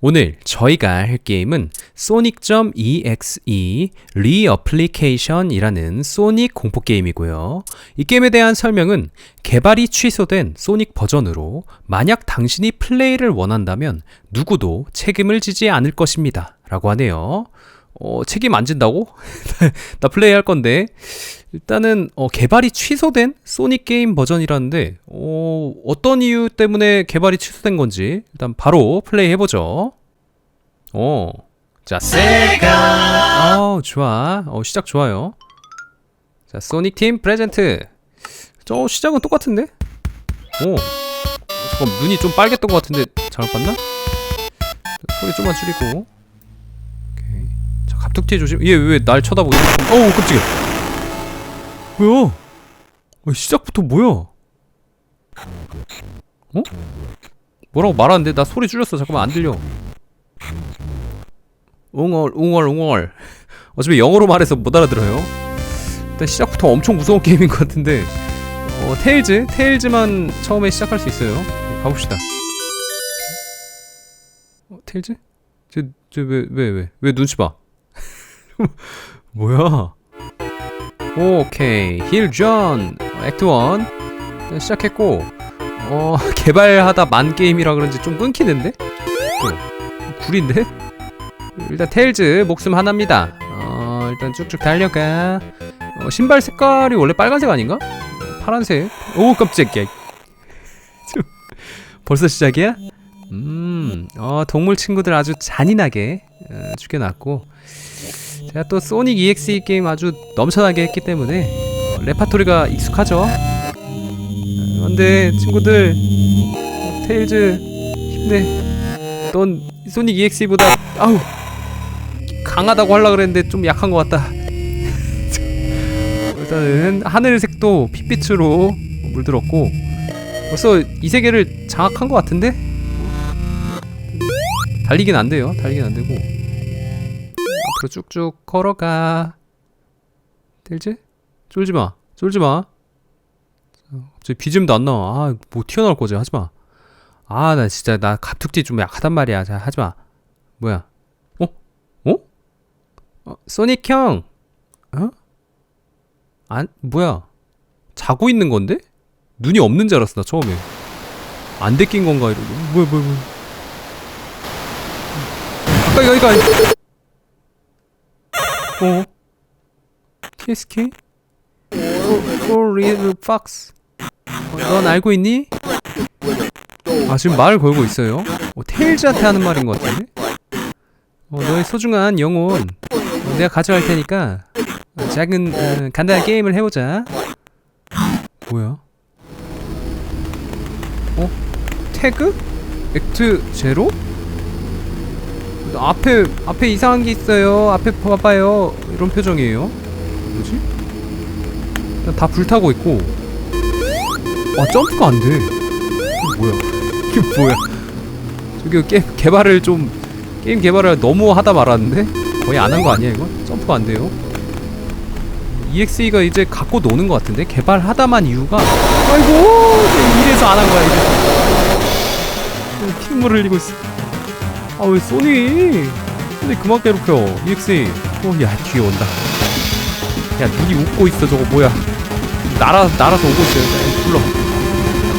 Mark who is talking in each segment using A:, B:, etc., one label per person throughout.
A: 오늘 저희가 할 게임은 소닉.exe 리어플리케이션이라는 소닉 공포 게임이고요. 이 게임에 대한 설명은 개발이 취소된 소닉 버전으로 만약 당신이 플레이를 원한다면 누구도 책임을 지지 않을 것입니다. 라고 하네요. 어, 책임 안 진다고? 나 플레이 할 건데. 일단은 어, 개발이 취소된 소닉 게임 버전이라는데 어, 어떤 이유 때문에 개발이 취소된 건지 일단 바로 플레이 해보죠. 어, 자 세가. 어, 좋아. 어, 시작 좋아요. 자 소닉 팀 프레젠트. 저 시작은 똑같은데? 오, 잠깐 눈이 좀 빨갰던 것 같은데 잘못 봤나? 소리 좀만 줄이고. 갑툭튀 조심. 얘 왜 날 쳐다보고? 어우 깜짝이야. 뭐야? 어, 시작부터 뭐야? 어? 뭐라고 말하는데 나 소리 줄였어 잠깐만 안 들려 웅얼 웅얼 웅얼 어차피 영어로 말해서 못 알아들어요 일단 시작부터 엄청 무서운 게임인 것 같은데 어, 테일즈? 테일즈만 처음에 시작할 수 있어요 가봅시다 어, 테일즈? 쟤 쟤 왜 왜 왜 왜 눈치 봐 뭐야? 오케이. 힐존. 액트 1 시작했고. 어 개발하다 만 게임이라 그런지 좀 끊기는데? 또 구린데? 일단 테일즈 목숨 하나입니다. 어 일단 쭉쭉 달려가. 어, 신발 색깔이 원래 빨간색 아닌가? 파란색? 오 깜짝이야. 벌써 시작이야? 음, 어, 동물 친구들 아주 잔인하게 어, 죽여놨고 제가 또 소닉 EXE 게임 아주 넘쳐나게 했기 때문에 어, 레파토리가 익숙하죠. 그런데 친구들 어, 테일즈 힘내. 넌 소닉 EXE보다 아우 강하다고 하려 그랬는데 좀 약한 것 같다. 일단은 하늘색도 핏빛으로 물들었고 벌써 이 세계를 장악한 것 같은데 달리긴 안 돼요. 달리긴 안 되고 앞으로 쭉쭉 걸어가. 델지? 쫄지 마. 쫄지 마. 저 비즘도 안 나와. 아, 뭐 튀어나올 거지. 하지 마. 아, 나 진짜 나 갑툭튀 좀 약하단 말이야. 자, 하지 마. 뭐야? 어? 어? 어 소닉 형. 어? 안 뭐야? 자고 있는 건데? 눈이 없는 줄 알았어 나 처음에. 안 데낀 건가 이러고. 뭐야 뭐야 뭐야. 이거 이거 아니- 어? 키스키? For little 넌 알고 있니? 아 지금 말을 걸고 있어요. 어, 테일즈한테 하는 말인 것 같은데? 어, 너의 소중한 영혼 어, 내가 가져갈 테니까 어, 작은 어, 간단한 게임을 해보자. 뭐야? 어? 태그? 액트 제로? 앞에 앞에 이상한 게 있어요. 앞에 봐봐요. 이런 표정이에요. 뭐지? 다 불타고 있고. 아 점프가 안 돼. 이게 뭐야? 이게 뭐야? 저기 게임 개발을 좀 게임 개발을 너무 하다 말았는데 거의 안 한 거 아니야 이거? 점프가 안 돼요. EXE가 이제 갖고 노는 것 같은데 개발하다만 이유가 아이고 이래서 안 한 거야 이래서 핏물 흘리고 있어. 아 왜 소니? 소니 그만 괴롭혀 EXA 어야 뒤에 온다. 야 눈이 웃고 있어 저거 뭐야. 날아, 날아서 오고 있어요. 야, 불러.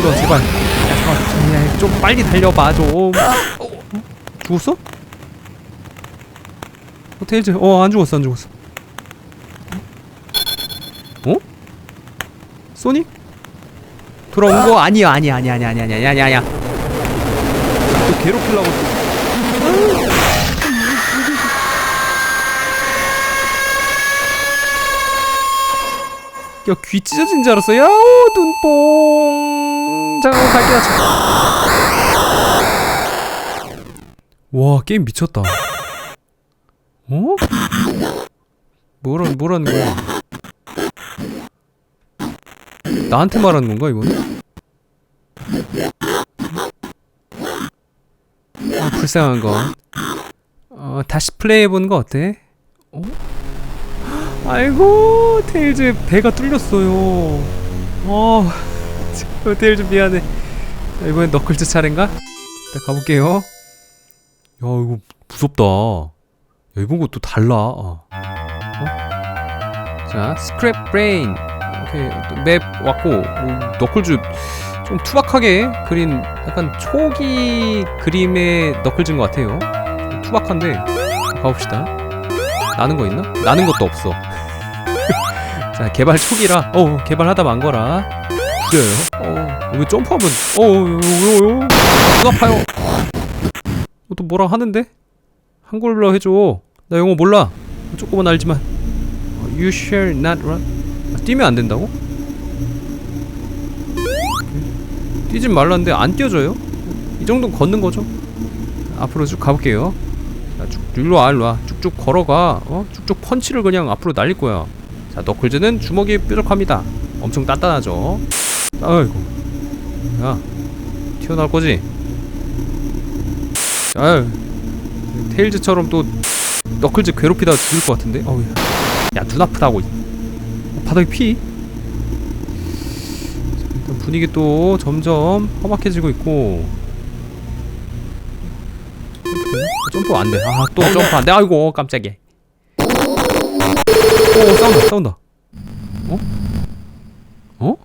A: 불러 제발. 야 잠깐만. 야, 좀 빨리 달려봐 좀. 어, 죽었어? 어 테일즈 어안 죽었어 안 죽었어. 어? 소니? 돌아온 거? 아니야 아니야 아니야 아니야 아니야 아니야 아니야. 또 괴롭히려고. 야, 귀 찢어진 줄 알았어. 야, 눈뽕. 잠깐만, 갈게요. 잠깐. 와, 게임 미쳤다. 어? 뭐란, 뭐라는 거야? 나한테 말하는 건가, 이거는? 아, 불쌍한 거. 어, 다시 플레이 해보는 거 어때? 어? 아이고 테일즈 배가 뚫렸어요. 어, 참, 테일즈 미안해. 자, 이번엔 너클즈 차례인가? 일단 가볼게요. 이거 무섭다. 야, 이번 것도 달라. 어. 어? 자, 스크랩 브레인. 오케이. 또맵 왔고, 뭐, 너클즈 좀 투박하게 그린 약간 초기 그림의 너클즈인 것 같아요. 좀 투박한데, 가봅시다. 나는 거 있나? 나는 것도 없어. 자, 개발 초기라, 어, 개발하다 만 거라. 그래요. 어, 이거 점프하면, 어, 어, 어, 아파요. 어, 또 뭐라 하는데? 한글로 해줘. 나 영어 몰라. 조금은 알지만. 어, You shall not run. 아, 뛰면 안 된다고? 뛰진 말라는데 안 뛰어져요? 이 정도는 걷는 거죠? 앞으로 쭉 가볼게요. 자, 쭉 일로 와, 일로 와. 쭉쭉 걸어가. 어? 쭉쭉 펀치를 그냥 앞으로 날릴 거야. 자, 너클즈는 주먹이 뾰족합니다. 엄청 단단하죠. 아이고. 야, 튀어나올 거지? 아유, 테일즈처럼 또 너클즈 괴롭히다 죽을 것 같은데. 어우, 야, 눈 아프다고. 어, 바닥에 피. 분위기 또 점점 험악해지고 있고. 점프, 점프 안 돼. 아, 또 점프 안 돼. 아이고, 깜짝이야. 오, 싸운다, 싸운다. 어? 어?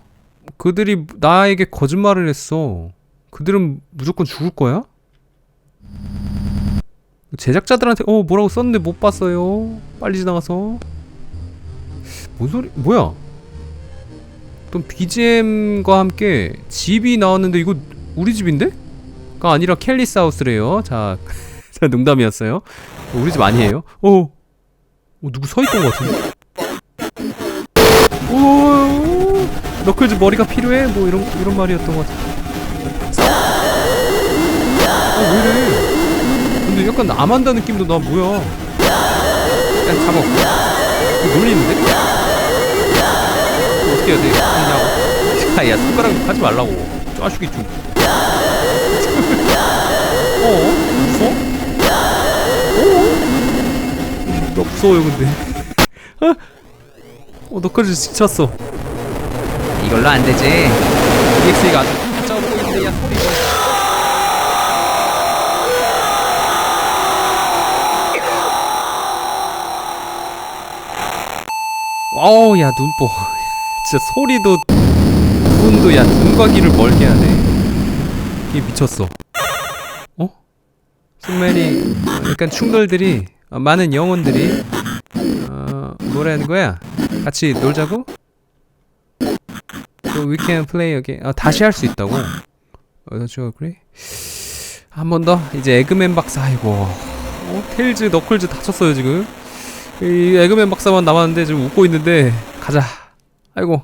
A: 그들이 나에게 거짓말을 했어. 그들은 무조건 죽을 거야? 제작자들한테 어 뭐라고 썼는데 못 봤어요. 빨리 지나가서. 뭔 소리? 뭐야? 어떤 BGM과 함께 집이 나왔는데 이거 우리 집인데? 가 아니라 켈리스 하우스래요. 자, 자 농담이었어요. 어, 우리 집 아니에요? 어, 어 누구 서 있던 것 같은데? 오, 너클즈 머리가 필요해? 뭐 이런 이런 말이었던 것 같아. 아, 왜 이래? 근데 약간 암한다 느낌도 나 뭐야? 야 잡아. 놀리는데? 이거 어떻게 해야 돼? 그냥. 야, 야 손가락 하지 말라고. 짜식이 좀. 어? 무서워? 어? 나 무서워요 근데. 아, 어, 너까지 지쳤어. 이걸로 안 되지. EXA가 아주 가짜 보이는데 야 소리. 어우 야 눈보 진짜 소리도 눈도 야 눈과 귀를 멀게 하네 이게 미쳤어 어? 순면이 약간 충돌들이 어, 많은 영혼들이 어 뭐라는 거야 같이 놀자고? 또 we can play again 어, 다시 할 수 있다고 어, 저 그래? 한 번 더 이제 에그맨 박사 아이고 어, 테일즈 너클즈 다쳤어요 지금 이 에그맨 박사만 남았는데 지금 웃고 있는데 가자. 아이고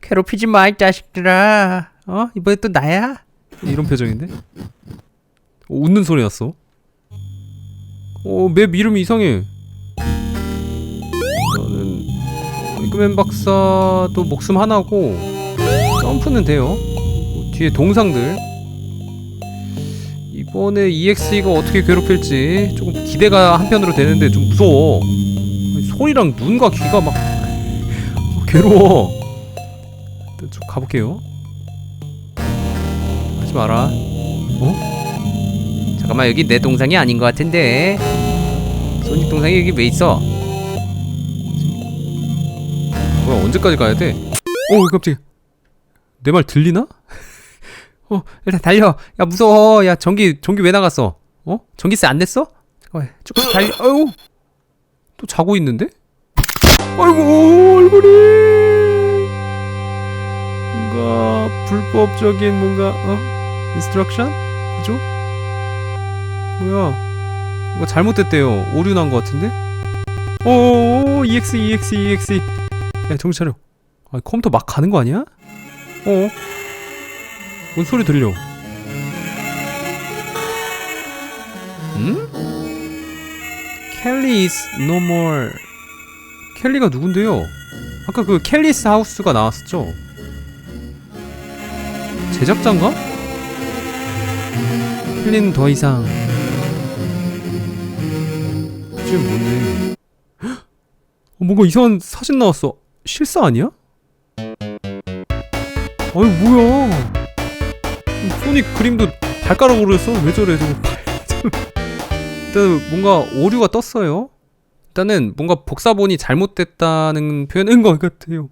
A: 괴롭히지 마 이 자식들아. 어 이번에 또 나야? 이런 표정인데? 어, 웃는 소리 났어. 어맵 이름이 이상해. 저는 에그맨 박사도 목숨 하나고 점프는 돼요. 뒤에 동상들. 이번에 EXE가 어떻게 괴롭힐지 조금 기대가 한편으로 되는데 좀 무서워. 손이랑 눈과 귀가 막 어, 괴로워. 좀 가볼게요. 하지 마라. 어? 잠깐만 여기 내 동상이 아닌 것 같은데. 소닉 동상이 여기 왜 있어? 뭐야 언제까지 가야 돼? 어 깜짝이야. 내 말 들리나? 어 일단 달려. 야 무서워. 야 전기 전기 왜 나갔어? 어? 전기세 안 냈어? 잠깐만 쭉 달려. 어우. 또 자고 있는데? 아이고 얼굴이 뭔가 불법적인 뭔가 어? 인스트럭션? 그죠? 뭐야 뭔가 잘못됐대요 오류 난 것 같은데? 오 EX EX EX 야 정신 차려 아 컴퓨터 막 가는 거 아니야? 어? 뭔 소리 들려 음? 켈리 is no more 켈리가 누군데요? 아까 그 켈리스 하우스가 나왔었죠? 제작자인가? 켈리는 더 이상 그게 뭔데 헉! 어, 뭔가 이상한 사진 나왔어 실사 아니야? 아니 뭐야 소닉 그림도 발가락으로 했어? 왜 저래 저거 일단 뭔가 오류가 떴어요. 일단은 뭔가 복사본이 잘못됐다는 표현인 것 같아요.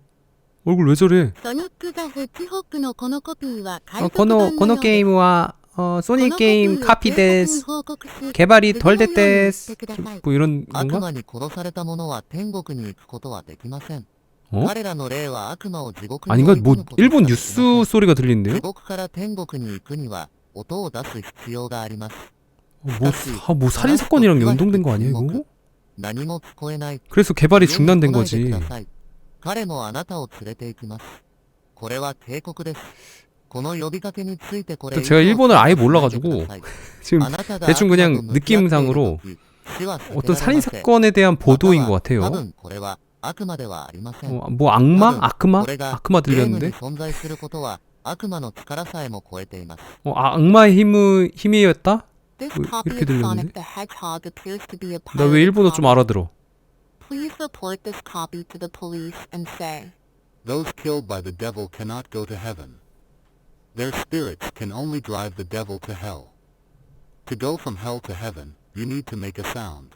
A: 얼굴 왜 저래?
B: ソニックザ・フッチホックのこのコピーは海
A: 어,
B: 賊
A: 거노, 版なの
B: 거노 で
A: 게임과 어, 소니 このコピー 게임 を 카피데스
B: 警察に報告す
A: 개발이 덜 됐데스 뭐 이런
C: 悪
A: 건가?
C: 魔に殺された者は天国に行くことはできません。
A: 어?
C: 彼らの霊は悪魔を地獄に
A: 아닌가? 追い込뭐
C: むことはでき 일본 ませ
A: 뉴스 ん 소리가
C: 地
A: 들리는데요? 獄から天国に行くには音を出す必要があります。뭐, 사- 아, 뭐 살인 사건이랑 연동된 거 아니에요 이거? 그래서 개발이 중단된 거지. 제가 일본을 아예 몰라가지고 지금 대충 그냥 느낌상으로 어떤 살인 사건에 대한 보도인 것 같아요. 어, 아, 뭐 악마? 악마? 악마 들렸는데? 어, 아, 악마의 힘의, 힘이었다?
B: This
A: 왜
B: copy
A: 이렇게
B: of Sonic
A: 들렸는데?
B: the Hedgehog appears to be a
A: 나 왜
B: pirate
A: 일본어 좀
B: copy.
A: 알아들어?
B: Please report this copy to the police and say,
D: Those killed by the devil cannot go to heaven. Their spirits can only drive the devil to hell. To go from hell to heaven, you need to make a sound.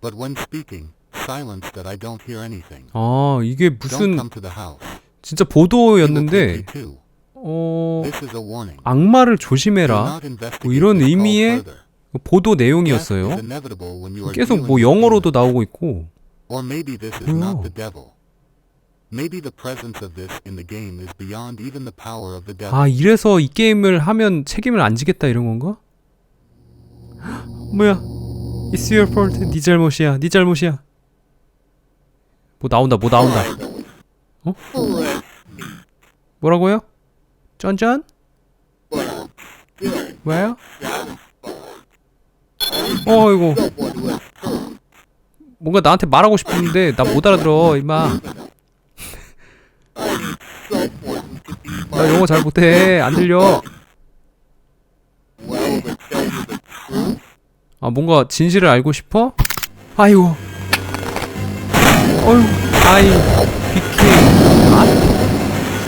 D: But when speaking, silence that I don't hear anything.
A: 아, 이게
D: Don't
A: 무슨
D: come to the house.
A: 진짜
D: He will take
A: 보도였는데
D: you too.
A: 어,
D: This is Warning.
A: 악마를 조심해라. 뭐 이런 의미의. 보도 내용이었어요. 계속 뭐 영어로도. 나오고 있고. 뭐야? 아, 이래서 이 게임을 하면 책임을 안 지겠다 이런 건가? 뭐야? It's your fault. 네 잘못이야. 네 잘못이야. 뭐 나온다. 뭐 나온다.
B: Foolish.
A: 뭐라고요? 쩐쩐? 뭐예요? 어이구 뭔가 나한테 말하고 싶은데 나 못 알아들어 임마 나 영어 잘 못해 안 들려 아 뭔가 진실을 알고 싶어? 아이고 어휴 아이 비케 아?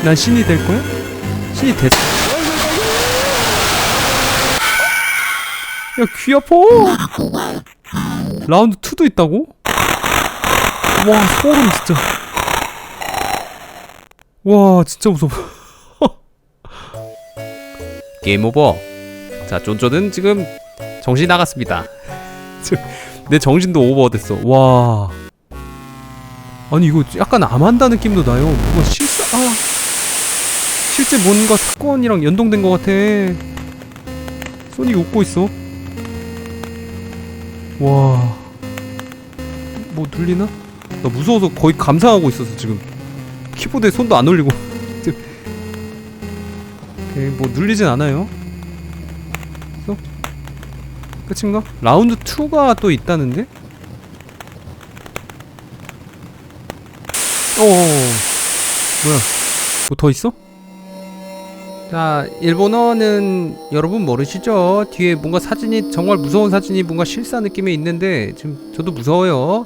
A: 난 신이 될 거야? 됐. 야, 귀 아파! 라운드 2도 있다고? 와, 소름, 진짜. 와, 진짜 무서워. 게임 오버. 자, 쫀쫀은 지금 정신이 나갔습니다. 내 정신도 오버 됐어. 와. 아니, 이거 약간 암한다 느낌도 나요. 뭔가 아. 실제 뭔가 사건이랑 연동된 것 같아. 소닉이 웃고 있어. 와. 뭐 눌리나? 나 무서워서 거의 감상하고 있었어 지금. 키보드에 손도 안 올리고. 뭐 눌리진 않아요. 그래서 끝인가? 라운드 2가 또 있다는데? 어. 뭐야? 뭐 더 있어? 자, 일본어는 여러분 모르시죠? 뒤에 뭔가 사진이 정말 무서운 사진이 뭔가 실사 느낌이 있는데 지금 저도 무서워요.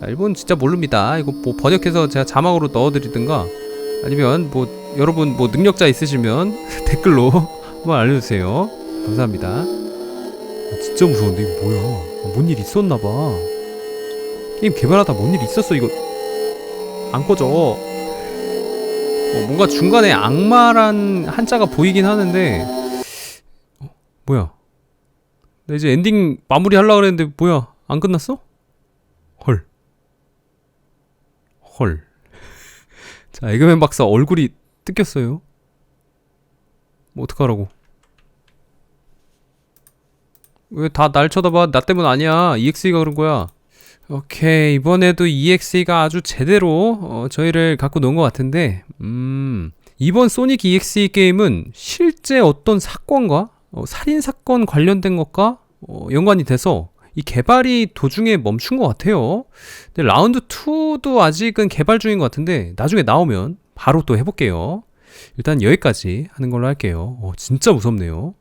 A: 자, 일본 진짜 모릅니다. 이거 뭐 번역해서 제가 자막으로 넣어드리든가 아니면 뭐 여러분 뭐 능력자 있으시면 댓글로 한번 알려주세요. 감사합니다. 아, 진짜 무서운데 이거 뭐야? 아, 뭔일 있었나봐. 게임 개발하다 뭔 일 있었어 이거 안 꺼져. 어, 뭔가 중간에 악마란 한자가 보이긴 하는데 어, 뭐야 나 이제 엔딩 마무리 하려고 그랬는데 뭐야 안 끝났어? 헐 헐. 자, 에그맨 박사 얼굴이 뜯겼어요. 뭐 어떡하라고. 왜 다 날 쳐다봐? 나 때문 아니야. EXE가 그런 거야. 오케이 이번에도 EXE가 아주 제대로 어, 저희를 갖고 논 것 같은데 음 이번 소닉 EXE 게임은 실제 어떤 사건과 어, 살인 사건 관련된 것과 어, 연관이 돼서 이 개발이 도중에 멈춘 것 같아요. 근데 라운드 2도 아직은 개발 중인 것 같은데 나중에 나오면 바로 또 해볼게요. 일단 여기까지 하는 걸로 할게요. 어, 진짜 무섭네요.